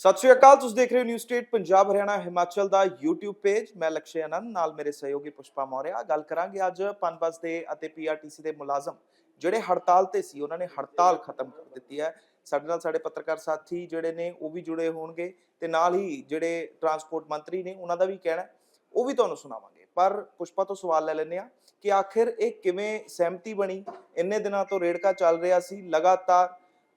ਸਤਿ ਸ਼੍ਰੀ ਅਕਾਲ, ਤੁਸੀਂ ਦੇਖ ਰਹੇ ਹੋ ਨਿਊ ਸਟੇਟ ਪੰਜਾਬ, ਹਰਿਆਣਾ, ਹਿਮਾਚਲ ਦਾ YouTube ਪੇਜ ਮੈਂ ਲਕਸ਼ੇ ਆਨੰਦ, ਨਾਲ ਮੇਰੇ ਸਹਿਯੋਗੀ ਪੁਸ਼ਪਾ ਮੌਰਿਆ। ਗੱਲ ਕਰਾਂਗੇ ਅੱਜ ਪਨਬਸ ਦੇ ਅਤੇ ਪੀਆਰਟੀਸੀ ਦੇ ਮੁਲਾਜ਼ਮ, ਜਿਹੜੇ ਹੜਤਾਲ ਤੇ ਸੀ, ਉਹਨਾਂ ਨੇ ਹੜਤਾਲ ਖਤਮ ਕਰ ਦਿੱਤੀ ਹੈ। ਸਾਡੇ ਨਾਲ ਸਾਡੇ ਪੱਤਰਕਾਰ ਸਾਥੀ ਜਿਹੜੇ ਨੇ, ਉਹ ਵੀ ਜੁੜੇ ਹੋਣਗੇ ਤੇ ਨਾਲ ਹੀ ਜਿਹੜੇ ਟਰਾਂਸਪੋਰਟ ਮੰਤਰੀ ਨੇ, ਉਹਨਾਂ ਦਾ ਵੀ ਕਹਿਣਾ ਉਹ ਵੀ ਤੁਹਾਨੂੰ ਸੁਣਾਵਾਂਗੇ। ਪਰ ਪੁਸ਼ਪਾ ਤੋਂ ਸਵਾਲ ਲੈ ਲੈਂਦੇ ਆ ਕਿ ਆਖਿਰ ਇਹ ਕਿਵੇਂ ਸਹਿਮਤੀ ਬਣੀ? ਇੰਨੇ ਦਿਨਾਂ ਤੋਂ ਰੇੜਕਾ ਚੱਲ ਰਿਹਾ ਸੀ, ਲਗਾਤਾਰ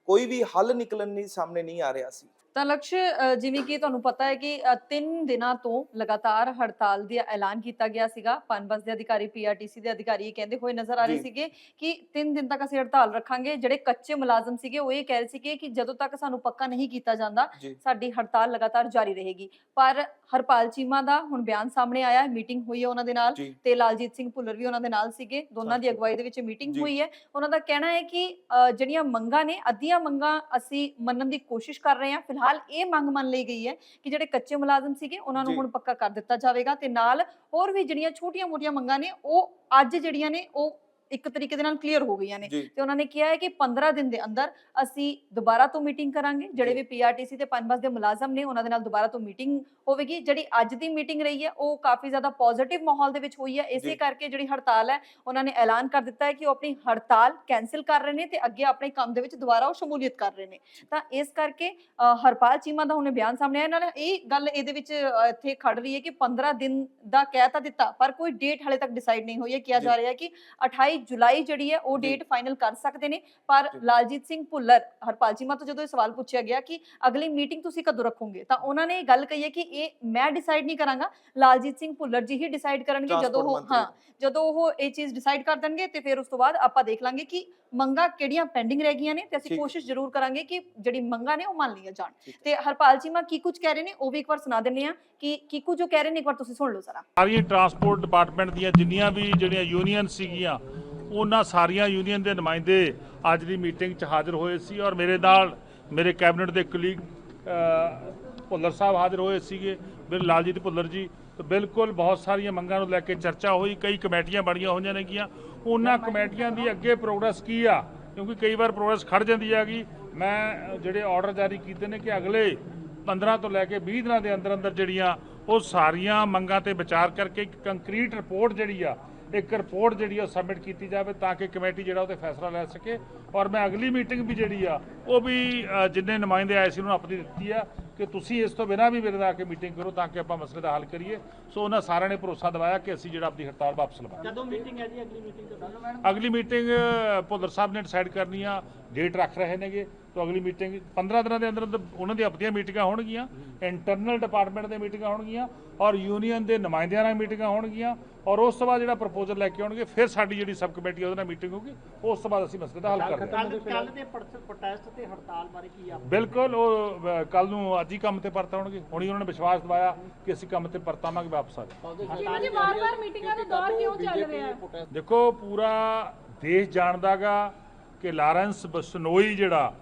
ਕੋਈ ਵੀ ਹੱਲ ਨਿਕਲਣ ਨਹੀਂ ਸਾਹਮਣੇ ਨਹੀਂ ਆ ਰਿਹਾ ਸੀ। ਤਾਂ ਲਕਸ਼ ਜਿਵੇਂ ਕਿ ਤੁਹਾਨੂੰ ਪਤਾ ਹੈ ਕਿ ਤਿੰਨ ਦਿਨਾਂ ਤੋਂ ਲਗਾਤਾਰ ਹੜਤਾਲ ਦਾ ਐਲਾਨ ਕੀਤਾ ਗਿਆ ਸੀਗਾ। ਪਨਬਸ ਦੇ ਅਧਿਕਾਰੀ ਪੀਆਰਟੀਸੀ ਦੇ ਅਧਿਕਾਰੀ ਇਹ ਕਹਿੰਦੇ ਹੋਏ ਨਜ਼ਰ ਆ ਰਹੇ। ਸੀਗੇ ਕਿ ਤਿੰਨ ਦਿਨ ਤੱਕ ਅਸੀਂ ਹੜਤਾਲ ਰੱਖਾਂਗੇ। ਜਿਹੜੇ ਕੱਚੇ ਮੁਲਾਜ਼ਮ ਸੀਗੇ ਉਹ ਇਹ ਕਹਿ ਰਹੇ ਸੀਗੇ ਕਿ ਜਦੋਂ ਤੱਕ ਸਾਨੂੰ ਪੱਕਾ ਨਹੀਂ ਕੀਤਾ ਜਾਂਦਾ ਸਾਡੀ ਹੜਤਾਲ ਲਗਾਤਾਰ ਜਾਰੀ ਰਹੇਗੀ। ਪਰ ਹਰਪਾਲ ਚੀਮਾ ਦਾ ਹੁਣ ਬਿਆਨ ਸਾਹਮਣੇ ਆਇਆ ਮੀਟਿੰਗ ਹੋਈ ਹੈ ਉਹਨਾਂ ਦੇ ਨਾਲ ਤੇ ਲਾਲਜੀਤ ਸਿੰਘ ਭੁੱਲਰ ਵੀ ਉਹਨਾਂ ਦੇ ਨਾਲ ਸੀਗੇ। ਦੋਨਾਂ ਦੀ। ਅਗਵਾਈ ਦੇ ਵਿੱਚ ਮੀਟਿੰਗ। ਹੋਈ ਹੈ। ਉਹਨਾਂ ਦਾ ਕਹਿਣਾ ਹੈ ਕਿ ਜਿਹੜੀਆਂ ਮੰਗਾਂ ਨੇ ਅੱਧੀਆਂ ਮੰਗਾਂ ਅਸੀਂ ਮੰਨਣ ਦੀ ਕੋਸ਼ਿਸ਼ ਕਰ ਰਹੇ ਹਾਂ। ਫਿਲਹਾਲ ਇਹ ਮੰਗ ਮੰਨ ਲਈ ਗਈ ਹੈ ਕਿ ਜਿਹੜੇ ਕੱਚੇ ਮੁਲਾਜ਼ਮ ਸੀਗੇ ਉਹਨਾਂ ਨੂੰ। ਹੁਣ ਪੱਕਾ ਕਰ ਦਿੱਤਾ ਜਾਵੇਗਾ ਤੇ ਨਾਲ ਹੋਰ ਵੀ ਜਿਹੜੀਆਂ ਛੋਟੀਆਂ-ਮੋਟੀਆਂ ਮੰਗਾਂ ਨੇ ਉਹ ਅੱਜ ਜਿਹੜੀਆਂ ਨੇ ਉਹ ਇੱਕ ਤਰੀਕੇ ਦੇ ਨਾਲ ਕਲੀਅਰ ਹੋ ਗਈਆਂ ਨੇ। ਤੇ ਉਹਨਾਂ ਨੇ ਕਿਹਾ ਹੈ ਕਿ 15 ਦਿਨ ਦੇ ਅੰਦਰ ਅਸੀਂ ਦੁਬਾਰਾ ਤੋਂ ਮੀਟਿੰਗ ਕਰਾਂਗੇ। ਜਿਹੜੇ। ਵੀ ਪੀਆਰਟੀਸੀ ਤੇ ਪਨਬਸ ਦੇ ਮੁਲਾਜ਼ਮ ਨੇ ਉਹਨਾਂ ਦੇ ਨਾਲ ਦੁਬਾਰਾ ਤੋਂ ਮੀਟਿੰਗ ਹੋਵੇਗੀ। ਜਿਹੜੀ ਅੱਜ ਦੀ ਮੀਟਿੰਗ ਰਹੀ ਹੈ ਉਹ ਕਾਫੀ ਜ਼ਿਆਦਾ ਪੋਜ਼ਿਟਿਵ ਮਾਹੌਲ ਦੇ ਵਿੱਚ ਹੋਈ ਹੈ। ਇਸੇ। ਕਰਕੇ ਜਿਹੜੀ ਹੜਤਾਲ ਹੈ ਉਹਨਾਂ ਨੇ ਐਲਾਨ ਕਰ ਦਿੱਤਾ ਹੈ ਕਿ ਉਹ ਆਪਣੀ ਹੜਤਾਲ ਕੈਨਸਲ ਕਰ ਰਹੇ ਨੇ ਤੇ ਅੱਗੇ ਆਪਣੇ ਕੰਮ ਦੇ ਵਿੱਚ ਦੁਬਾਰਾ ਉਹ ਸ਼ਮੂਲੀਅਤ ਕਰ ਰਹੇ ਨੇ। ਤਾਂ ਇਸ ਕਰਕੇ ਹਰਪਾਲ ਚੀਮਾ ਦਾ ਹੁਣੇ ਬਿਆਨ ਸਾਹਮਣੇ ਆਇਆ। ਨਾਲ ਇਹ ਗੱਲ ਇਹਦੇ ਵਿੱਚ ਇੱਥੇ ਖੜ ਰਹੀ ਹੈ ਕਿ 15 ਦਿਨ ਦਾ ਕਹਿ ਤਾਂ ਦਿੱਤਾ ਪਰ ਕੋਈ ਡੇਟ ਹਾਲੇ ਤੱਕ ਡਿਸਾਈਡ ਨਹੀਂ ਹੋਈ ਹੈ। ਕਿਹਾ ਜੀ। ਰਿਹਾ ਹੈ ਕਿ 28 ਜੁਲਾਈ ਜਿਹੜੀ ਹੈ ਉਹ। ਡੇਟ ਫਾਈਨਲ ਕਰ ਸਕਦੇ ਨੇ ਪਰ। ਲਾਲਜੀਤ ਸਿੰਘ ਭੁੱਲਰ ਹਰਪਾਲ ਚੀਮਾ ਤੋਂ ਜਦੋਂ ਇਹ ਸਵਾਲ ਪੁੱਛਿਆ ਗਿਆ ਕਿ ਅਗਲੀ ਮੀਟਿੰਗ ਤੁਸੀਂ ਕਦੋਂ ਰੱਖੋਗੇ ਤਾਂ ਉਹਨਾਂ ਨੇ ਇਹ ਗੱਲ ਕਹੀ ਹੈ ਕਿ ਇਹ ਮੈਂ ਡਿਸਾਈਡ ਨਹੀਂ ਕਰਾਂਗਾ ਲਾਲਜੀਤ ਸਿੰਘ ਭੁੱਲਰ ਜੀ ਹੀ ਡਿਸਾਈਡ ਕਰਨਗੇ ਜਦੋਂ ਉਹ। ਹਾਂ ਜਦੋਂ ਉਹ ਇਹ ਚੀਜ਼ ਡਿਸਾਈਡ ਕਰ ਦੇਣਗੇ ਤੇ ਫਿਰ ਉਸ ਤੋਂ ਬਾਅਦ ਆਪਾਂ ਦੇਖ ਲਾਂਗੇ ਕਿ ਮੰਗਾਂ ਕਿਹੜੀਆਂ ਪੈਂਡਿੰਗ ਰਹਿ ਗਈਆਂ ਨੇ ਤੇ ਅਸੀਂ। ਕੋਸ਼ਿਸ਼ ਜ਼ਰੂਰ ਕਰਾਂਗੇ ਕਿ ਜਿਹੜੀ ਮੰਗਾਂ ਨੇ ਉਹ ਮੰਨ ਲਈਆਂ ਜਾਣ। ਤੇ ਹਰਪਾਲ ਚੀਮਾ ਕੀ ਕੁਝ ਕਹਿ ਰਹੇ ਨੇ ਉਹ ਵੀ ਇੱਕ ਵਾਰ ਸੁਣਾ ਦਿੰਨੇ ਆ ਕਿ ਕੀਕੂ ਜੋ ਕਹਿ ਰਹੇ ਨੇ ਇੱਕ ਵਾਰ ਤੁਸੀਂ ਸੁਣ ਲਓ ਜ਼ਰਾ ਸਾਰੀਆਂ ਟਰਾਂਸਪੋਰਟ ਡਿਪਾਰਟਮੈਂਟ ਦੀਆਂ ਜਿੰਨੀਆਂ ਵੀ ਜਿਹੜੀਆਂ ਯੂਨੀਅਨ ਸੀਗੀਆਂ ਉਹਨਾਂ ਸਾਰੀਆਂ ਯੂਨੀਅਨ ਦੇ ਨੁਮਾਇੰਦੇ ਅੱਜ ਦੀ ਮੀਟਿੰਗ 'ਚ ਹਾਜ਼ਰ ਹੋਏ ਸੀ ਔਰ ਮੇਰੇ ਨਾਲ ਮੇਰੇ ਕੈਬਨਿਟ ਦੇ ਕਲੀਗ ਭੁੱਲਰ ਸਾਹਿਬ ਹਾਜ਼ਰ ਹੋਏ ਸੀਗੇ। ਮੇਰੇ ਲਾਲਜੀਤ ਭੁੱਲਰ ਜੀ ਬਿਲਕੁਲ ਬਹੁਤ ਸਾਰੀਆਂ ਮੰਗਾਂ ਨੂੰ ਲੈ ਕੇ ਚਰਚਾ ਹੋਈ, ਕਈ ਕਮੇਟੀਆਂ ਬਣੀਆਂ ਹੋਈਆਂ ਨੇਗੀਆਂ ਉਹਨਾਂ ਕਮੇਟੀਆਂ ਦੀ ਅੱਗੇ ਪ੍ਰੋਗਰੈਸ ਕੀ ਆ? ਕਿਉਂਕਿ ਕਈ ਵਾਰ ਪ੍ਰੋਗਰੈਸ ਖੜ ਜਾਂਦੀ ਹੈਗੀ। ਮੈਂ ਜਿਹੜੇ ਆਰਡਰ ਜਾਰੀ ਕੀਤੇ ਨੇ ਕਿ ਅਗਲੇ 15 ਤੋਂ ਲੈ ਕੇ 20 ਦਿਨਾਂ ਦੇ ਅੰਦਰ ਅੰਦਰ ਜਿਹੜੀਆਂ ਉਹ ਸਾਰੀਆਂ ਮੰਗਾਂ ਤੇ ਵਿਚਾਰ ਕਰਕੇ ਇੱਕ ਕੰਕਰੀਟ ਰਿਪੋਰਟ ਜਿਹੜੀ ਆ ਇੱਕ ਰਿਪੋਰਟ ਜਿਹੜੀ ਆ ਸਬਮਿਟ ਕੀਤੀ ਜਾਵੇ ਤਾਂ ਕਿ ਕਮੇਟੀ ਜਿਹੜਾ ਉਹ ਫੈਸਲਾ ਲੈ ਸਕੇ। ਔਰ ਮੈਂ ਅਗਲੀ ਮੀਟਿੰਗ ਵੀ ਜਿਹੜੀ ਆ, ਉਹ ਵੀ ਜਿੰਨੇ ਨੁਮਾਇੰਦੇ ਆਏ ਸੀ ਉਹਨਾਂ ਨੂੰ ਆਪਣੀ ਦਿੱਤੀ ਆ। ਕਿ ਤੁਸੀਂ ਇਸ ਤੋਂ ਬਿਨਾਂ ਵੀ ਮੇਰੇ ਨਾਲ ਆ ਕੇ ਮੀਟਿੰਗ ਕਰੋ ਤਾਂ ਕਿ ਆਪਾਂ ਮਸਲੇ ਦਾ ਹੱਲ ਕਰੀਏ। ਸੋ ਉਹਨਾਂ ਸਾਰਿਆਂ ਨੇ ਭਰੋਸਾ ਦਿਵਾਇਆ ਕਿ ਅਸੀਂ ਜਿਹੜਾ ਆਪਣੀ ਹੜਤਾਲ ਵਾਪਸ ਲਵਾਂਗੇ। ਕਦੋਂ ਮੀਟਿੰਗ ਹੈ ਜੀ ਅਗਲੀ ਮੀਟਿੰਗ ਤੋਂ ਅਗਲੀ ਮੀਟਿੰਗ ਭੁੱਲਰ ਸਾਹਿਬ ਨੇ ਡਿਸਾਈਡ ਕਰਨੀ ਆ ਡੇਟ ਰੱਖ ਰਹੇ ਨੇਗੇ। ਤੋਂ ਅਗਲੀ ਮੀਟਿੰਗ 15 ਦਿਨਾਂ ਦੇ ਅੰਦਰ ਉਹਨਾਂ ਦੀਆਂ ਆਪਣੀਆਂ ਮੀਟਿੰਗਾਂ ਹੋਣਗੀਆਂ ਇੰਟਰਨਲ ਡਿਪਾਰਟਮੈਂਟ ਦੇ ਮੀਟਿੰਗਾਂ ਹੋਣਗੀਆਂ ਔਰ ਯੂਨੀਅਨ ਦੇ ਨੁਮਾਇੰਦਿਆਂ ਨਾਲ ਮੀਟਿੰਗਾਂ ਹੋਣਗੀਆਂ ਔਰ ਉਸ ਤੋਂ ਬਾਅਦ ਜਿਹੜਾ ਪ੍ਰਪੋਜ਼ਲ ਲੈ ਕੇ ਆਉਣਗੇ ਫਿਰ ਸਾਡੀ ਜਿਹੜੀ ਸਬ ਕਮੇਟੀ ਉਹਦੇ ਨਾਲ ਮੀਟਿੰਗ ਹੋਊਗੀ। ਉਸ ਤੋਂ ਬਾਅਦ ਅਸੀਂ ਮਸਲੇ ਦਾ ਹੱਲ ਕਰਾਂਗੇ ਕੱਲ ਕੱਲ ਦੇ ਪ੍ਰੋਟੈਸਟ ਤੇ ਹੜਤਾਲ ਬਾਰੇ ਕੀ ਆਪ ਬਿਲਕੁਲ ਉਹ ਕੱਲ ਨੂੰ ਅੱਜ ਹੀ ਕੰਮ ਤੇ ਪਰਤ ਆਉਣਗੇ। ਹੁਣੀ ਉਹਨਾਂ ਨੇ ਵਿਸ਼ਵਾਸ ਦਿਵਾਇਆ ਕਿ ਅਸੀਂ ਕੰਮ ਤੇ ਪਰਤਾਵਾਂਗੇ ਵਾਪਸ ਆ ਜੀ ਵਾਰ-ਵਾਰ ਮੀਟਿੰਗਾਂ ਦਾ ਦੌਰ ਕਿਉਂ ਚੱਲ ਰਿਹਾ? ਹੈ ਦੇਖੋ ਪੂਰਾ ਦੇਸ਼ ਜਾਣਦਾਗਾ ਕਿ ਲਾਰੈਂਸ ਬਸਨੋਈ ਜਿਹੜਾ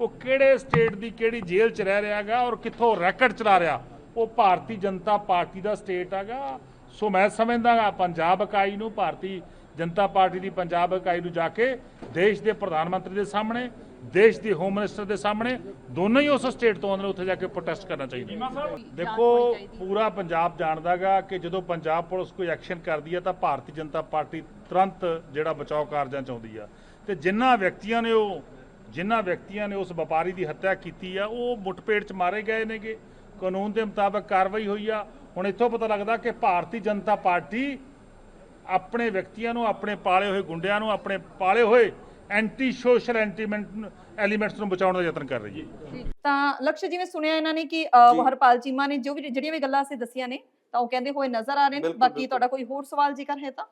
ਉਹ ਕਿਹੜੇ ਸਟੇਟ ਦੀ ਕਿਹੜੀ ਜੇਲ੍ਹ 'ਚ ਰਹਿ ਰਿਹਾ ਹੈਗਾ ਔਰ ਕਿੱਥੋਂ ਰੈਕਟ ਚਲਾ ਰਿਹਾ। ਉਹ ਭਾਰਤੀ ਜਨਤਾ ਪਾਰਟੀ ਦਾ ਸਟੇਟ ਹੈਗਾ ਸੋ ਮੈਂ ਸਮਝਦਾ ਗਾ ਪੰਜਾਬ ਇਕਾਈ ਨੂੰ ਭਾਰਤੀ ਜਨਤਾ ਪਾਰਟੀ ਦੀ ਪੰਜਾਬ ਇਕਾਈ ਨੂੰ ਜਾ ਕੇ ਦੇਸ਼ ਦੇ ਪ੍ਰਧਾਨ ਮੰਤਰੀ ਦੇ ਸਾਹਮਣੇ ਦੇਸ਼ ਦੇ ਹੋਮ ਮਿਨਿਸਟਰ ਦੇ ਸਾਹਮਣੇ ਦੋਨੋਂ ਹੀ ਉਸ ਸਟੇਟ ਤੋਂ ਆਉਂਦੇ ਨੇ ਉੱਥੇ ਜਾ ਕੇ ਪ੍ਰੋਟੈਸਟ ਕਰਨਾ ਚਾਹੀਦਾ। ਦੇਖੋ ਪੂਰਾ ਪੰਜਾਬ ਜਾਣਦਾਗਾ ਕਿ ਜਦੋਂ ਪੰਜਾਬ ਪੁਲਿਸ ਕੋਈ ਐਕਸ਼ਨ ਕਰਦੀ ਹੈ ਤਾਂ ਭਾਰਤੀ ਜਨਤਾ ਪਾਰਟੀ ਤੁਰੰਤ ਜਿਹੜਾ ਬਚਾਓ ਕਾਰਜਾਂ ਚ ਆਉਂਦੀ ਆ। ਤੇ ਜਿਨ੍ਹਾਂ ਵਿਅਕਤੀਆਂ ਨੇ ਉਹ ਜਿਨ੍ਹਾਂ ਵਿਅਕਤੀਆਂ ਨੇ ਉਸ ਵਪਾਰੀ ਦੀ ਹੱਤਿਆ ਕੀਤੀ ਆ ਉਹ ਮੁੱਠਪੇੜ ਚ ਮਾਰੇ ਗਏ ਨੇਗੇ। ਕਾਨੂੰਨ ਦੇ ਮੁਤਾਬਕ ਕਾਰਵਾਈ ਹੋਈ ਆ। ਹੁਣ ਇੱਥੋਂ ਪਤਾ ਲੱਗਦਾ ਕਿ ਭਾਰਤੀ ਜਨਤਾ ਪਾਰਟੀ ਆਪਣੇ ਵਿਅਕਤੀਆਂ ਨੂੰ ਆਪਣੇ ਪਾਲੇ ਹੋਏ ਗੁੰਡਿਆਂ ਨੂੰ ਆਪਣੇ ਪਾਲੇ ਹੋਏ ਐਂਟੀ ਸੋਸ਼ਲ ਐਂਟੀਮੈਂਟ ਐਲੀਮੈਂਟਸ ਨੂੰ ਬਚਾਉਣ ਦਾ ਯਤਨ ਕਰ ਰਹੀ ਹੈ। ਤਾਂ ਲਕਸ਼ ਜਿਵੇਂ ਸੁਣਿਆ ਇਹਨਾਂ ਨੇ ਕਿ। ਹਰਪਾਲ ਚੀਮਾ ਨੇ ਜੋ ਵੀ ਜਿਹੜੀਆਂ ਵੀ ਗੱਲਾਂ ਅਸੀਂ ਦੱਸੀਆਂ ਨੇ ਤਾਂ ਉਹ ਕਹਿੰਦੇ ਹੋਏ ਨਜ਼ਰ ਆ ਰਹੇ ਨੇ। ਬਾਕੀ। ਤੁਹਾਡਾ ਕੋਈ ਹੋਰ ਸਵਾਲ ਜੇਕਰ ਹੈ ਤਾਂ?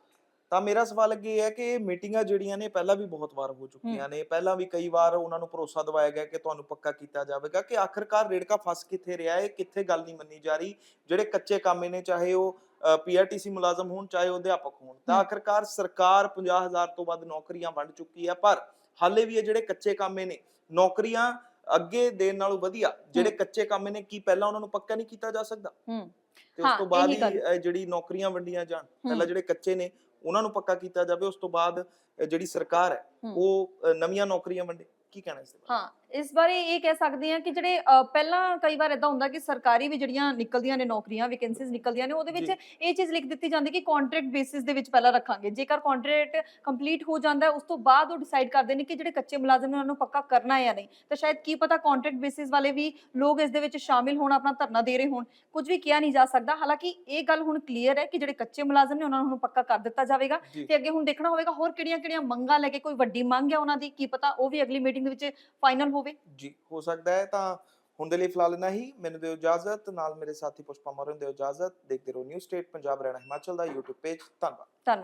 ਤਾਂ ਮੇਰਾ ਸਵਾਲ ਅੱਗੇ ਇਹ ਹੈ ਕਿ ਇਹ ਮੀਟਿੰਗਾਂ ਜਿਹੜੀਆਂ ਨੇ ਪਹਿਲਾਂ ਵੀ ਬਹੁਤ ਵਾਰ ਹੋ ਚੁੱਕੀਆਂ ਨੇ। ਪਹਿਲਾਂ ਵੀ ਕਈ ਵਾਰ ਉਹਨਾਂ ਨੂੰ ਭਰੋਸਾ ਦਿਵਾਇਆ ਗਿਆ ਕਿ ਤੁਹਾਨੂੰ ਪੱਕਾ ਕੀਤਾ ਜਾਵੇਗਾ ਕਿ ਆਖਰਕਾਰ ਰੇੜਕਾ ਫਸ ਕਿੱਥੇ ਰਿਹਾ ਹੈ ਕਿੱਥੇ ਗੱਲ ਨਹੀਂ ਮੰਨੀ ਜਾ ਰਹੀ। ਜਿਹੜੇ ਕੱਚੇ ਕਾਮੇ ਨੇ ਚਾਹੇ ਉਹ ਪੀਆਰਟੀਸੀ ਮੁਲਾਜ਼ਮ ਹੋਣ ਚਾਹੇ ਉਹ ਅਧਿਆਪਕ ਹੋਣ। ਤਾਂ। ਆਖਰਕਾਰ ਸਰਕਾਰ 50000 ਤੋਂ ਵੱਧ ਨੌਕਰੀਆਂ ਵੰਡ ਚੁੱਕੀ ਹੈ ਪਰ ਹਾਲੇ ਵੀ ਇਹ ਜਿਹੜੇ ਕੱਚੇ ਕਾਮੇ ਨੇ ਨੌਕਰੀਆਂ ਅੱਗੇ ਦੇਣ ਨਾਲੋਂ ਵਧੀਆ ਜਿਹੜੇ ਕੱਚੇ ਕਾਮੇ ਨੇ ਕੀ ਪਹਿਲਾਂ ਉਹਨਾਂ ਨੂੰ ਪੱਕਾ ਨਹੀਂ ਕੀਤਾ ਜਾ ਸਕਦਾ? ਹੂੰ। ਤੇ ਉਸ ਤੋਂ ਬਾਅਦ ਹੀ ਜਿਹੜੀ ਨੌਕਰੀਆਂ ਵੰਡੀਆਂ ਜਾਣ ਪਹਿਲਾਂ ਜਿਹੜੇ ਕੱਚੇ ਨੇ ਉਹਨਾਂ ਨੂੰ ਪੱਕਾ ਕੀਤਾ ਜਾਵੇ ਉਸ ਤੋਂ ਬਾਅਦ ਜਿਹੜੀ ਸਰਕਾਰ ਹੈ। ਉਹ ਨਵੀਆਂ ਨੌਕਰੀਆਂ ਵੰਡੇ। ਕੀ ਕਹਿਣਾ ਇਸ ਬਾਰੇ? ਹਾਂ ਇਸ ਬਾਰੇ ਇਹ ਕਹਿ ਸਕਦੇ ਹਾਂ ਕਿ ਜਿਹੜੇ ਅ, ਪਹਿਲਾਂ ਕਈ ਵਾਰ ਇਦਾਂ ਹੁੰਦਾ ਕਿ ਸਰਕਾਰੀ ਵੀ ਜਿਹੜੀਆਂ ਨਿਕਲਦੀਆਂ ਨੇ ਨੌਕਰੀਆਂ ਵੈਕੈਂਸੀਜ਼ ਨਿਕਲਦੀਆਂ ਨੇ ਉਹਦੇ ਵਿੱਚ। ਇਹ ਚੀਜ਼ ਲਿਖ ਦਿੱਤੀ ਜਾਂਦੀ ਕਿ ਕੰਟਰੈਕਟ ਬੇਸਿਸ ਦੇ ਵਿੱਚ ਪਹਿਲਾਂ ਰੱਖਾਂਗੇ। ਜੇਕਰ ਕੰਟਰੈਕਟ ਕੰਪਲੀਟ ਹੋ ਜਾਂਦਾ ਹੈ ਉਸ ਤੋਂ ਬਾਅਦ ਉਹ ਡਿਸਾਈਡ ਕਰਦੇ ਨੇ ਕਿ ਜਿਹੜੇ ਕੱਚੇ ਮੁਲਾਜ਼ਮ ਨੇ ਉਹਨਾਂ ਨੂੰ ਪੱਕਾ ਕਰਨਾ ਹੈ ਜਾਂ ਨਹੀਂ। ਤਾਂ ਸ਼ਾਇਦ ਕੀ ਪਤਾ ਕੰਟਰੈਕਟ ਬੇਸਿਸ ਵਾਲੇ ਵੀ ਲੋਕ ਇਸ ਦੇ ਵਿੱਚ ਸ਼ਾਮਿਲ ਹੋਣ ਆਪਣਾ ਧਰਨਾ ਦੇ ਰਹੇ ਹੋਣ। ਕੁਝ ਵੀ ਕਿਹਾ ਨਹੀਂ ਜਾ ਸਕਦਾ। ਹਾਲਾਂਕਿ ਇਹ ਗੱਲ ਹੁਣ ਕਲੀਅਰ ਹੈ ਕਿ ਜਿਹੜੇ ਕੱਚੇ ਮੁਲਾਜ਼ਮ ਨੇ ਉਹਨਾਂ ਨੂੰ ਹੁਣ ਪੱਕਾ ਕਰ ਦਿੱਤਾ ਜਾਵੇਗਾ। ਜੀ। ਤੇ ਅੱਗੇ ਹੁਣ ਦੇਖਣਾ ਹੋਵੇਗਾ ਹੋਰ ਕਿਹੜੀਆਂ-ਕਿਹੜੀਆਂ ਮੰਗਾਂ ਲੈ ਕੇ ਕੋਈ ਵੱਡੀ ਮੰਗ ਹੈ ਉਹਨਾਂ ਦੀ? ਕੀ ਪਤਾ ਉਹ ਵੀ ਅਗਲੀ ਮੀਟਿੰਗ ਦੇ ਵਿੱਚ ਫਾਈਨਲ ਹੋਵੇ? ਜੀ ਹੋ ਸਕਦਾ ਹੈ ਤਾਂ ਹੁਣ ਦੇ ਲਈ ਫਿਲਹਾਲ ਇੰਨਾ ਹੀ। ਮੈਨੂੰ ਦਿਓ ਇਜਾਜ਼ਤ। ਨਾਲ ਮੇਰੇ ਸਾਥੀ ਪੁਸ਼ਪਾ ਮੋਰਨ ਦਿਓ ਇਜਾਜ਼ਤ। ਦੇਖਦੇ ਰਹੋ ਨਿਊ ਸਟੇਟ ਪੰਜਾਬ ਹਰਿਆਣਾ ਹਿਮਾਚਲ ਦਾ YouTube ਪੇਜ ਧੰਨਵਾਦ। ਧੰਨਵਾਦ।